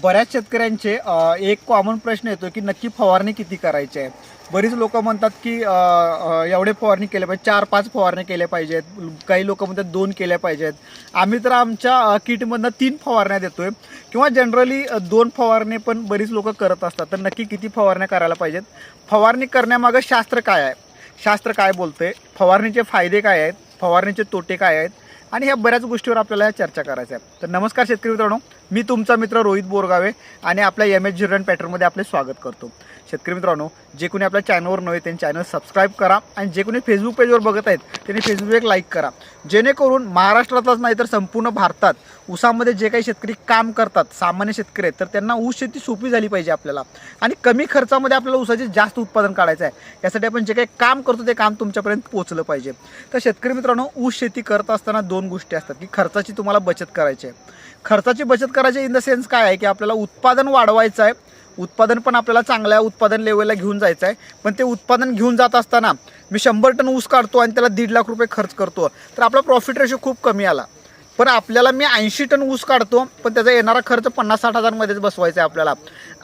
बऱ्याच शेतकऱ्यांचे एक कॉमन प्रश्न येतो की नक्की फवारणी किती करायची आहे? बरीच लोक म्हणतात की एवढे फवारणी केले पाहिजे चार पाच फवारणी केल्या पाहिजेत काही लोक म्हणतात दोन केल्या पाहिजेत. आम्ही तर आमच्या किटमधनं तीन फवारण्या देतोय किंवा जनरली दोन फवारणी पण बरीच लोक करत असतात. तर नक्की किती फवारण्या करायला पाहिजेत? फवारणी करण्यामागं शास्त्र काय आहे? शास्त्र काय बोलतंय? फवारणीचे फायदे काय आहेत? फवारणीचे तोटे काय आहेत? आणि ह्या बऱ्याच गोष्टीवर आपल्याला चर्चा करायचं आहे तर नमस्कार शेतकरी मित्रांनो. मी तुमचा मित्र रोहित बोरगावे आणि आपल्या एम एच झिरन पॅटर्नमध्ये आपले स्वागत करतो. शेतकरी मित्रांनो जे कोणी आपल्या चॅनलवर नव्हे त्यांनी चॅनल सबस्क्राईब करा आणि जे कोणी फेसबुक पेजवर बघत आहेत त्यांनी फेसबुक एक लाईक करा. जेणेकरून महाराष्ट्रातच नाही तर संपूर्ण भारतात ऊसामध्ये जे काही शेतकरी काम करतात सामान्य शेतकरी आहेत तर त्यांना ऊस शेती सोपी झाली पाहिजे आपल्याला. आणि कमी खर्चामध्ये आपल्याला ऊसाचे जास्त उत्पादन काढायचं आहे. यासाठी आपण जे काही काम करतो ते काम तुमच्यापर्यंत पोहोचलं पाहिजे. तर शेतकरी मित्रांनो ऊस शेती करत असताना दोन गोष्टी असतात की खर्चाची तुम्हाला बचत करायची आहे. खर्चाची बचत करायची इन द सेन्स काय आहे की आपल्याला उत्पादन वाढवायचं आहे. उत्पादन पण आपल्याला चांगल्या उत्पादन लेवलला घेऊन जायचं आहे. पण ते उत्पादन घेऊन जात असताना मी शंभर टन ऊस काढतो आणि त्याला दीड लाख रुपये खर्च करतो. तर आपला प्रॉफिट रेशो खूप कमी आला. पण आपल्याला मी ऐंशी टन ऊस काढतो पण त्याचा येणारा खर्च पन्नास साठ हजारमध्येच बसवायचा आहे आपल्याला.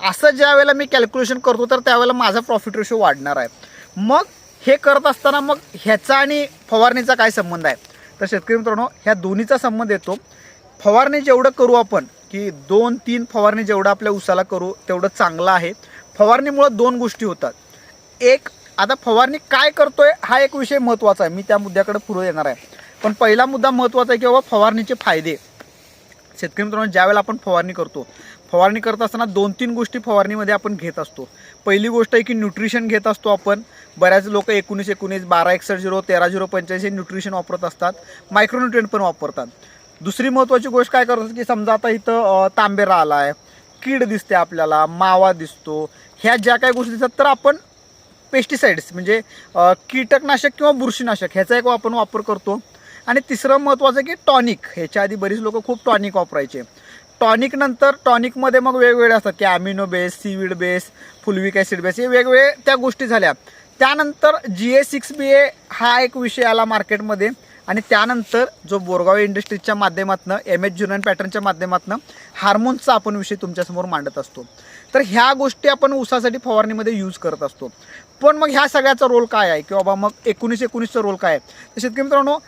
असं ज्या वेळेला मी कॅल्क्युलेशन करतो तर त्यावेळेला माझा प्रॉफिट रेशो वाढणार आहे. मग हे करत असताना मग ह्याचा आणि फवारणीचा काय संबंध आहे? तर शेतकरी मित्रांनो ह्या दोन्हीचा संबंध येतो. फवारणी जेवढं करू आपण की दोन तीन फवारणी जेवढं आपल्या उसाला करू तेवढं चांगलं आहे. फवारणीमुळं दोन गोष्टी होतात. एक आता फवारणी काय करतोय हा एक विषय महत्त्वाचा आहे. मी त्या मुद्द्याकडे पुढे येणार आहे. पण पहिला मुद्दा महत्त्वाचा आहे की बाबा फवारणीचे फायदे. शेतकरी मित्रांनो ज्यावेळेला आपण फवारणी करतो फवारणी करत असताना दोन तीन गोष्टी फवारणीमध्ये आपण घेत असतो. पहिली गोष्ट आहे की न्यूट्रिशन घेत असतो आपण. बऱ्याच लोक एकोणीस एकोणीस बारा एकसष्ट झिरो तेरा झिरो पंच्याऐंशी न्यूट्रिशन वापरत असतात. मायक्रोन्युट्रिएंट पण वापरतात. दुसरी महत्त्वाची गोष्ट काय करतात की समजा आता इथं तांबेरा आला आहे कीड दिसते आपल्याला मावा दिसतो ह्या ज्या काही गोष्टी दिसतात तर आपण पेस्टिसाइड्स म्हणजे कीटकनाशक किंवा बुरशीनाशक ह्याचा एक आपण वापर करतो. आणि तिसरं महत्त्वाचं की टॉनिक ह्याच्या आधी बरीच लोक खूप टॉनिक वापरायचे. टॉनिक नंतर टॉनिकमध्ये मग वेगवेगळे असतात की amino base seaweed base fulvic acid base हे वेगवेगळे त्या गोष्टी झाल्या. त्यानंतर जी ए सिक्स बी ए हा एक विषय आला मार्केटमध्ये आणि त्यानंतर जो बोरगाव इंडस्ट्रीजच्या माध्यमातून एम एच ज्युनियन पॅटर्नच्या माध्यमातून हार्मोन्सचा आपण विषय तुमच्यासमोर मांडत असतो. तर ह्या गोष्टी आपण ऊसासाठी फवारणीमध्ये यूज करत असतो. पण मग ह्या सगळ्याचा रोल काय आहे? की बाबा मग एकोणीस एकोणीसचा रोल काय आहे? तर शेतकरी मित्रांनो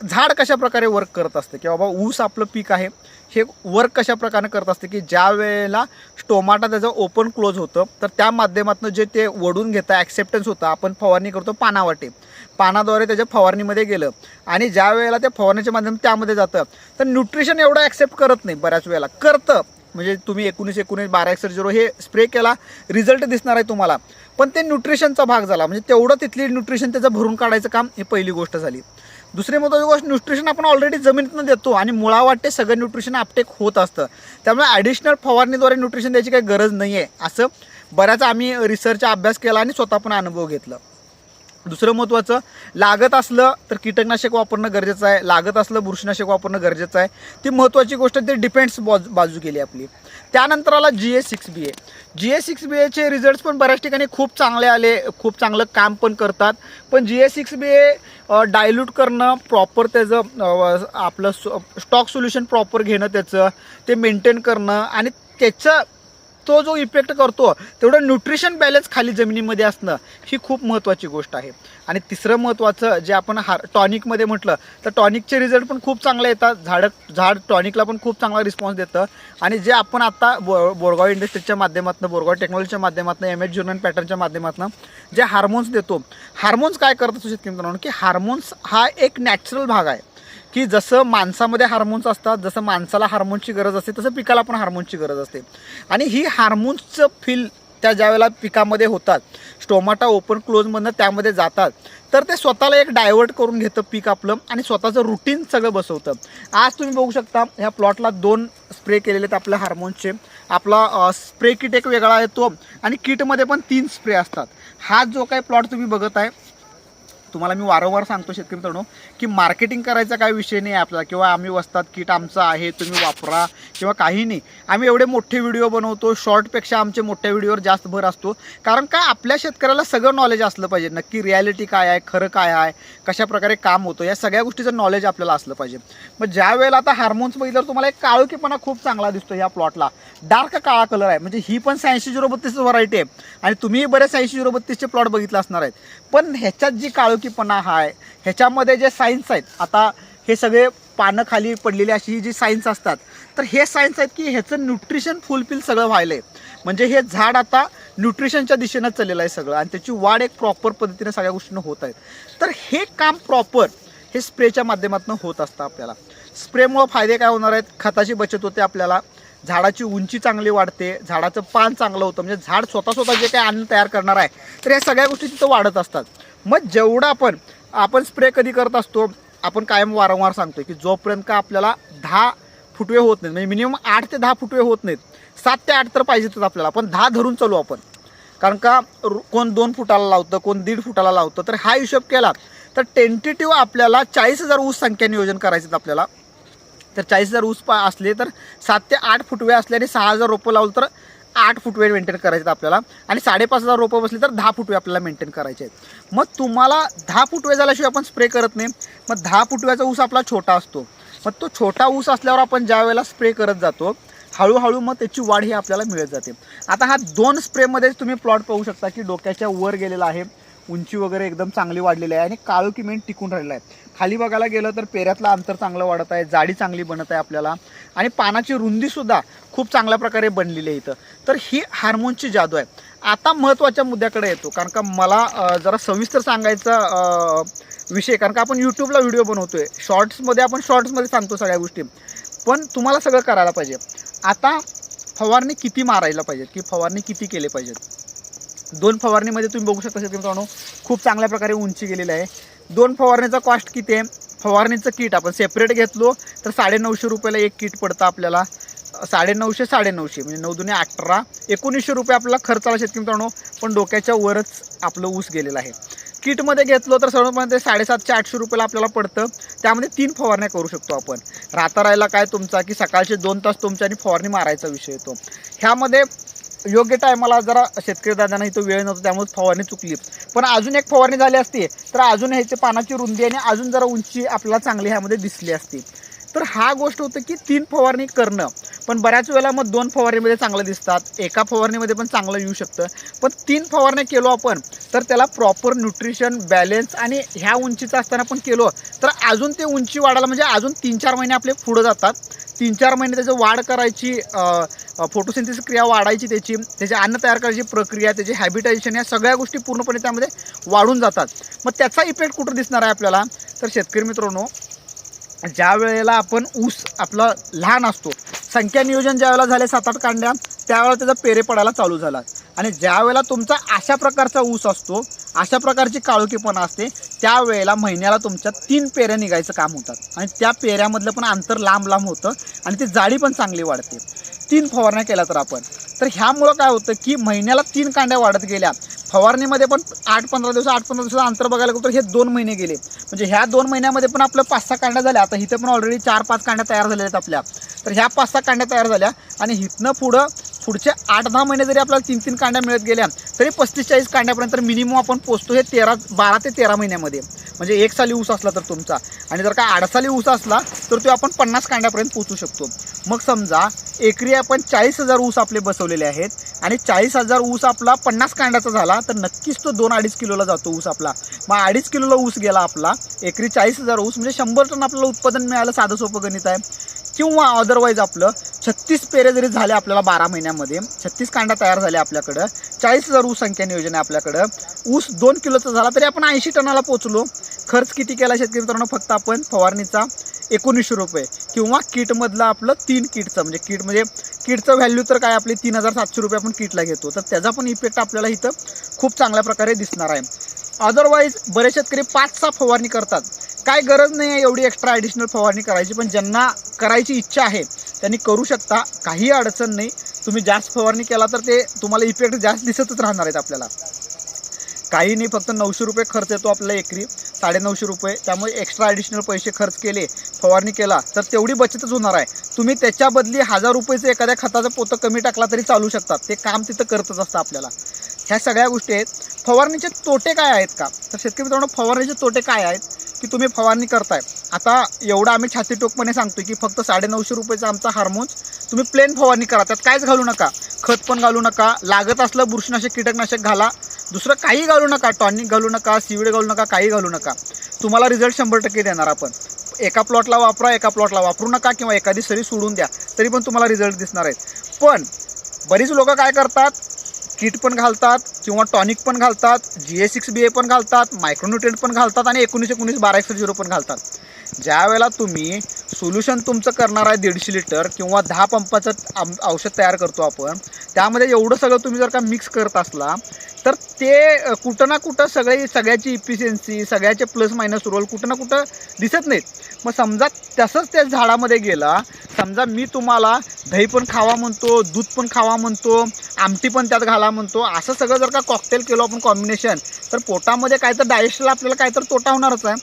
झाड कशा प्रकारे वर्क करत असते? की बाबा ऊस आपलं पीक आहे हे वर्क कशा प्रकारे करत असते? की ज्या वेळेला स्टोमाटा त्याचं ओपन क्लोज होतं तर त्या माध्यमातून जे ते वडून घेतं ॲक्सेप्टन्स होतं आपण फवारणी करतो पानावाटे पानाद्वारे त्याच्या फवारणीमध्ये गेलं. आणि ज्या वेळेला त्या फवारणीच्या माध्यम त्यामध्ये जातं तर न्यूट्रिशन एवढं ॲक्सेप्ट करत नाही बऱ्याच वेळेला. करतं. म्हणजे तुम्ही एकोणीस एकोणीस बारा एकसष्ट झिरो हे स्प्रे केला रिझल्ट दिसणार आहे तुम्हाला. पण ते न्यूट्रिशनचा भाग झाला. म्हणजे तेवढं तिथली न्यूट्रिशन त्याचं भरून काढायचं काम ही पहिली गोष्ट झाली. दुसरी महत्त्वाची गोष्ट न्यूट्रिशन आपण ऑलरेडी जमिनीतून देतो आणि मुळावाटे सगळं न्यूट्रिशन अपटेक होत असतं. त्यामुळे ॲडिशनल फवारणीद्वारे न्यूट्रिशन द्यायची काही गरज नाही आहे असं बऱ्याच आम्ही रिसर्चचा अभ्यास केला आणि स्वतः पण अनुभव घेतला. दुसरं महत्त्वाचं लागत असलं तर कीटकनाशक वापरणं गरजेचं आहे लागत असलं बुरशीनाशक वापरणं गरजेचं आहे. ती महत्त्वाची गोष्ट ते डिपेंड्स बाजू बाजू केली आपली. त्यानंतर आला G A six B A G A six B एचे results पण बऱ्याच ठिकाणी खूप चांगले आले खूप चांगलं काम पण करतात. पण G A six B A dilute करणं प्रॉपर त्याचं आपलं स्टॉक सोल्युशन प्रॉपर घेणं त्याचं ते मेंटेन करणं आणि त्याचं तो जो इफेक्ट करतो तेवढं न्यूट्रिशन बॅलन्स खाली जमिनीमध्ये असणं ही खूप महत्त्वाची गोष्ट आहे. आणि तिसरं महत्त्वाचं जे आपण हार टॉनिकमध्ये म्हटलं तर टॉनिकचे रिझल्ट पण खूप चांगले येतात. झाड झाड टॉनिकला पण खूप चांगला रिस्पॉन्स देतं. आणि जे आपण आता बो बोरगाव इंडस्ट्रीजच्या माध्यमातून बोरगाव टेक्नॉलॉजीच्या माध्यमातून एम एच ज्युनन पॅटर्नच्या माध्यमातून जे हार्मोन्स देतो हार्मोन्स काय करत असतो शेतकरी मित्रांनो? की हार्मोन्स हा एक नॅचरल भाग आहे. की जसं माणसामध्ये हार्मोन्स असतात जसं माणसाला हार्मोन्सची गरज असते तसं पिकाला पण हार्मोन्सची गरज असते. आणि ही हार्मोन्सचं फील त्या ज्यावेळेला पिकामध्ये होतात स्टोमाटा ओपन क्लोजमधनं त्यामध्ये जातात तर ते स्वतःला एक डायव्हर्ट करून घेतं पीक आपलं आणि स्वतःचं रुटीन सगळं बसवतं. आज तुम्ही बघू शकता ह्या प्लॉटला दोन स्प्रे केलेले आहेत आपल्या हार्मोन्सचे आपला स्प्रे किट एक वेगळा येतो आणि किटमध्ये पण तीन स्प्रे असतात. हा जो काही प्लॉट तुम्ही बघत आहे तुम्हाला मी वारंवार सांगतो शेतकरी मित्रांनो की मार्केटिंग करायचा काही विषय नाही आहे किंवा आम्ही वस्तात किट आमचं आहे तुम्ही वापरा किंवा काही नाही. आम्ही एवढे मोठे व्हिडिओ बनवतो शॉर्टपेक्षा आमच्या मोठ्या व्हिडिओवर जास्त भर असतो. कारण का? आपल्या शेतकऱ्याला सगळं नॉलेज असलं पाहिजे. नक्की रियालिटी काय आहे खरं काय आहे कशा प्रकारे काम होतं या सगळ्या गोष्टीचं नॉलेज आपल्याला असलं पाहिजे. मग ज्या वेळेला आता हार्मोन्स बघितल्यावर तुम्हाला एक काळोखीपणा खूप चांगला दिसतो या प्लॉटला डार्क काळा कलर आहे. म्हणजे ही पण शहाऐंशी झिरो बत्तीस व्हरायटी आहे. आणि तुम्ही बरेच शहाऐंशी झिरो बत्तीसचे प्लॉट बघितले असणार आहेत. पण ह्याच्यात जी काळोखीपणा हा आहे ह्याच्यामध्ये जे सायन्स आहेत आता हे सगळे पानं खाली पडलेली अशी ही जी सायन्स असतात तर हे सायन्स आहेत की ह्याचं न्यूट्रिशन फुलफिल सगळं व्हायलं आहे म्हणजे हे झाड आता न्यूट्रिशनच्या दिशेनं चाललेलं आहे सगळं. आणि त्याची वाढ एक प्रॉपर पद्धतीने सगळ्या गोष्टीनं होत आहेत तर हे काम प्रॉपर हे स्प्रेच्या माध्यमातून होत असतं आपल्याला. स्प्रेमुळं फायदे काय होणार आहेत? खताची बचत होते आपल्याला. झाडाची उंची चांगली वाढते झाडाचं पान चांगलं होतं म्हणजे झाड स्वतः स्वतः जे काही अन्न तयार करणार आहे तर या सगळ्या गोष्टी तिथं वाढत असतात. मग जेवढं आपण आपण स्प्रे कधी करत असतो आपण कायम वारंवार सांगतो की जोपर्यंत का आपल्याला दहा फुटवे होत नाहीत म्हणजे मिनिमम आठ ते दहा फुटवे होत नाहीत सात ते आठ तर पाहिजेतच आपल्याला पण दहा धरून चालू आपण. कारण का रु- कोण दोन फुटाला लावतं कोण दीड फुटाला लावतं तर हा हिशोब केला तर टेंटेटिव्ह आपल्याला चाळीस हजार ऊस संख्या नियोजन करायचं आपल्याला. तर चाळीस हजार ऊस पा असले तर सात ते आठ फुटवे असल्याने सहा हजार रोपं लावलं तर आठ फुटवे मेंटेन करायचे आहेत आपल्याला. आणि साडेपाच हजार रोपं बसले तर दहा फुटवे आपल्याला मेंटेन करायचे आहेत. मग तुम्हाला दहा फुटवे झाल्याशिवाय आपण स्प्रे करत नाही. मग दहा फुटव्याचा ऊस आपला छोटा असतो. मग तो छोटा ऊस असल्यावर आपण ज्या वेळेला स्प्रे करत जातो हळूहळू मग त्याची वाढ ही आपल्याला मिळत जाते. आता हा दोन स्प्रेमध्येच तुम्ही प्लॉट पाहू शकता की डोक्याच्या वर गेलेला आहे. उंची वगैरे एकदम चांगली वाढलेली आहे आणि काळू किमेंट टिकून राहिलेला आहे. खाली बघायला गेलं तर पेऱ्यातलं अंतर चांगलं वाढत आहे जाडी चांगली बनत आहे आपल्याला. आणि पानाची रुंदीसुद्धा खूप चांगल्या प्रकारे बनलेली आहे इथं. तर ही हार्मोनची जादू आहे. आता महत्त्वाच्या मुद्द्याकडे येतो कारण का मला जरा सविस्तर सांगायचा विषय कारण का आपण यूट्यूबला व्हिडिओ बनवतो आहे शॉर्ट्समध्ये आपण शॉर्ट्समध्ये सांगतो सगळ्या गोष्टी. पण तुम्हाला सगळं करायला पाहिजे. आता फवारणी किती मारायला पाहिजे की फवारणी किती केले पाहिजेत? दोन फवारणीमध्ये तुम्ही बघू शकता शेतकरी मित्रांनो खूप चांगल्या प्रकारे उंची गेलेली आहे. दोन फवारणीचा कॉस्ट किती आहे? फवारणीचं किट आपण सेपरेट घेतलो तर साडेनऊशे रुपयाला एक किट पडतं आपल्याला. साडेनऊशे साडेनऊशे म्हणजे नऊ दुने अठरा. एकोणीसशे रुपये आपला खर्च आला शेतकरी मित्रांनो पण डोक्याच्या वरच आपलं ऊस गेलेलं आहे. किटमध्ये घेतलो तर सर्वप्रथम ते साडेसातशे आठशे रुपयाला आपल्याला पडतं. त्यामध्ये तीन फवारण्या करू शकतो आपण. राहता राहिला काय तुमचा की सकाळचे दोन तास तुमच्या आणि फवारणी मारायचा विषय येतो. ह्यामध्ये योग्य टायमाला जरा शेतकरी दादांना इथं वेळ नव्हता त्यामुळे फवारणी चुकली. पण अजून एक फवारणी झाली असती तर अजून ह्याची पानाची रुंदी आणि अजून जरा उंची आपल्याला चांगली ह्यामध्ये दिसली असती. तर हा गोष्ट होतं की तीन फवारणी करणं. पण बऱ्याच वेळेला मग दोन फवारणीमध्ये चांगलं दिसतात एका फवारणीमध्ये पण चांगलं येऊ शकतं. पण तीन फवारण्या केलो आपण तर त्याला प्रॉपर न्यूट्रिशन बॅलेन्स आणि ह्या उंचीचं असताना पण केलो तर अजून ते उंची वाढायला म्हणजे अजून तीन चार महिने आपले पुढं जातात. तीन चार महिने त्याचं वाढ करायची फोटोसिंथेसिस क्रिया वाढायची त्याची त्याचे अन्न तयार करायची प्रक्रिया त्याचे हॅबिटायझेशन या सगळ्या गोष्टी पूर्णपणे त्यामध्ये वाढून जातात. मग त्याचा इफेक्ट कुठं दिसणार आहे आपल्याला? तर शेतकरी मित्रांनो ज्या वेळेला आपण ऊस आपला लहान असतो संख्या नियोजन ज्या वेळेला झाले सात आठ कांड्या त्यावेळेला त्याचा पेरे पडायला चालू झाला. आणि ज्या वेळेला तुमचा अशा प्रकारचा ऊस असतो अशा प्रकारची काळोखीपणा असते त्यावेळेला महिन्याला तुमच्या तीन पेऱ्या निघायचं काम होतात. आणि त्या पेऱ्यामधलं पण अंतर लांब लांब होतं आणि ती जाडी पण चांगली वाढते. तीन फवारण्या केल्या तर आपण. तर ह्यामुळं काय होतं की महिन्याला तीन कांड्या वाढत गेल्या. फवारणीमध्ये पण आठ पंधरा दिवस आठ पंधरा दिवसाचं अंतर बघायला गेलं तर हे दोन महिने गेले. म्हणजे ह्या दोन महिन्यामध्ये पण आपलं पाच सहा कांड्या झाल्या. आता इथं पण ऑलरेडी चार पाच कांड्या तयार झालेल्या आहेत आपल्या. तर ह्या पाच सहा कांड्या तयार झाल्या आणि इथनं पुढं पुढचे आठ दहा महिने जरी आपल्याला तीन तीन कांड्या मिळत गेल्या तरी पस्तीस चाळीस कांड्यापर्यंत मिनिमम आपण पोचतो हे तेरा बारा ते तेरा महिन्यामध्ये. म्हणजे एक साली ऊस असला तर तुमचा. आणि जर का आडसाली ऊस असला तर तो आपण पन्नास कांड्यापर्यंत पोचू शकतो. मग समजा एकरी आपण चाळीस हजार ऊस आपले बसवलेले आहेत आणि चाळीस हजार ऊस आपला पन्नास कांड्याचा झाला तर नक्कीच तो दोन अडीच किलोला जातो ऊस आपला. मग अडीच किलोला ऊस गेला आपला एकरी चाळीस हजार ऊस म्हणजे शंभर टन आपल्याला उत्पादन मिळालं साधं सोपं गणित आहे. किंवा अदरवाईज आपलं छत्तीस पेरे जरी झाले आपल्याला बारा महिन्यामध्ये छत्तीस कांडा तयार झाल्या आपल्याकडं चाळीस हजार ऊस संख्या नियोजन आहे आपल्याकडं. ऊस दोन किलोचा झाला तरी आपण ऐंशी टनाला पोचलो. खर्च किती केला शेतकरी मित्रांनो? फक्त आपण फवारणीचा एकोणीसशे रुपये किंवा किटमधलं आपलं तीन किटचं म्हणजे किट म्हणजे किटचं व्हॅल्यू तर काय? आपली तीन हजार सातशे रुपये आपण किटला घेतो. तर त्याचा पण इफेक्ट आपल्याला इथं खूप चांगल्या प्रकारे दिसणार आहे. अदरवाईज बरेच शेतकरी पाच सहा फवारणी करतात. काय गरज नाही आहे एवढी एक्स्ट्रा ॲडिशनल फवारणी करायची पण ज्यांना करायची इच्छा आहे त्यांनी करू शकता काही अडचण नाही. तुम्ही जास्त फवारणी केला तर ते तुम्हाला इफेक्ट जास्त दिसतच राहणार आहेत आपल्याला. काही नाही फक्त नऊशे रुपये खर्च येतो आपल्याला एकरी. साडेनऊशे रुपये. त्यामुळे एक्स्ट्रा ॲडिशनल पैसे खर्च केले फवारणी केला तर तेवढी बचतच होणार आहे. तुम्ही त्याच्या बदली हजार रुपयेचं एखाद्या खताचं पोतं कमी टाकला तरी चालू शकतात. ते काम तिथं करतच असतं आपल्याला. ह्या सगळ्या गोष्टी आहेत. फवारणीचे तोटे काय आहेत का? तर शेतकरी मित्रांनो फवारणीचे तोटे काय आहेत? की तुम्ही फवारणी करताय. आता एवढं आम्ही छाती टोकपणे सांगतो की फक्त साडेनऊशे रुपयेचा आमचा हार्मोन्स तुम्ही प्लेन फवारणी करा. त्यात काहीच घालू नका. खत पण घालू नका. लागत असलं बुरशीनाशक कीटकनाशक घाला. दुसरं काही घालू नका. टॉनिक घालू नका. सीविड घालू नका. काही घालू नका. तुम्हाला रिझल्ट शंभर टक्के देणार आपण. एका प्लॉटला वापरा एका प्लॉटला वापरू नका किंवा एखादी सरी सोडून द्या. तरी पण तुम्हाला रिझल्ट दिसणार आहेत. पण बरीच लोक काय करतात? किट पण घालतात किंवा टॉनिक पण घालतात जी ए सिक्स बी ए पण घालतात मायक्रोन्युट्रेंट पण घालतात आणि एकोणीस एकोणीस बारा एकशे झिरो पण घालतात. ज्या वेळेला तुम्ही सोल्युशन तुमचं करणार आहे दीडशे लिटर किंवा दहा पंपाचं आम- औषध तयार करतो आपण त्यामध्ये एवढं सगळं तुम्ही जर का मिक्स करत असला तर ते कुठं ना कुठं सगळे सगळ्याची इफिशियन्सी सगळ्याचे प्लस मायनस रोल कुठं ना कुठं दिसत नाहीत. मग समजा तसंच त्या झाडामध्ये गेला समजा मी तुम्हाला दही पण खावा म्हणतो दूध पण खावा म्हणतो आमटी पण त्यात घाला म्हणतो असं सगळं जर का कॉकटेल केलो आपण कॉम्बिनेशन तर पोटामध्ये काय तर डायजेस्टला आपल्याला काय तर तोटा होणारच आहे.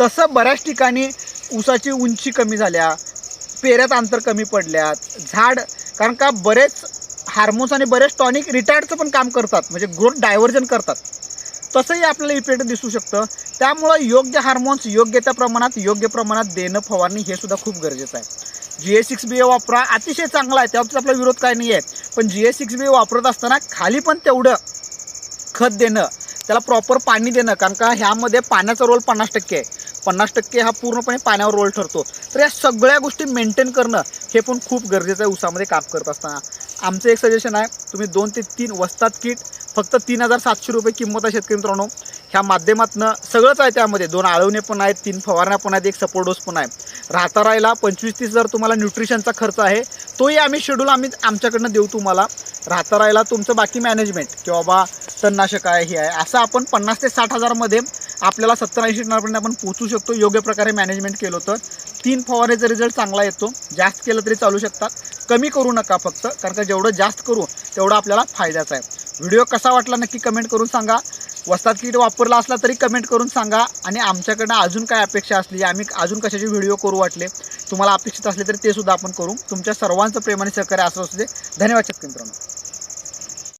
तसं बऱ्याच ठिकाणी ऊसाची उंची कमी झाल्या पेऱ्यात अंतर कमी पडल्यात झाड कारण का बरेच हार्मोन्स आणि बरेच टॉनिक रिटायर्डचं पण काम करतात म्हणजे ग्रोथ डायव्हर्जन करतात. तसंही आपल्याला इफेक्ट दिसू शकतं. त्यामुळं योग्य हार्मोन्स योग्य त्या प्रमाणात योग्य प्रमाणात देणं फवारणी हे सुद्धा खूप गरजेचं आहे. जी ए सिक्स बी ए वापरा अतिशय चांगला आहे त्याबाबतीत आपला विरोध काय नाही आहे पण जी ए सिक्स बी ए वापरत असताना खाली पण तेवढं खत देणं त्याला प्रॉपर पाणी देणं कारण का ह्यामध्ये पाण्याचा रोल पन्नास टक्के आहे. पन्नास टक्के हा पूर्णपणे पाण्यावर रोल ठरतो. तर या सगळ्या गोष्टी मेंटेन करणं हे पण खूप गरजेचं आहे उसामध्ये काम करत असताना. आमचं एक सजेशन आहे तुम्ही दोन ते तीन वस्तात किट फक्त तीन हजार सातशे रुपये किंमत आहे शेतकरी मित्रांनो. ह्या माध्यमातनं सगळंच आहे त्यामध्ये. दोन आळवणे पण आहेत तीन फवारण्या पण आहेत एक सपोर्ट डोस पण आहे. राहता राहिला पंचवीस तीस हजार तुम्हाला न्यूट्रिशनचा खर्च आहे. तोही आम्ही शेड्यूल आम्ही आमच्याकडनं देऊ तुम्हाला. राहता राहिला तुमचं बाकी मॅनेजमेंट की बाबा तणनाशक आहे हे आहे असं आपण पन्नास ते साठ हजारमध्ये आपल्याला सत्तर ऐंशी टनापर्यंत आपण पोचू शकतो. योग्य प्रकारे मॅनेजमेंट केलं तर. तीन फवारेचा रिझल्ट चांगला येतो. जास्त केलं तरी चालू शकतात. कमी करू नका फक्त कारण का जेवढं जास्त करू तेवढं आपल्याला फायद्याचा आहे. व्हिडिओ कसा वाटला नक्की कमेंट करून सांगा. वस्तात किट वापरला असला तरी कमेंट करून सांगा. आणि आमच्याकडनं अजून काय अपेक्षा असली आम्ही अजून कशाचे व्हिडिओ करू वाटले तुम्हाला अपेक्षित असले तरी ते सुद्धा आपण करू. तुमच्या सर्वांचं प्रेमाने सहकार्य असं असू दे. धन्यवाद शेतकरी मित्रांनो.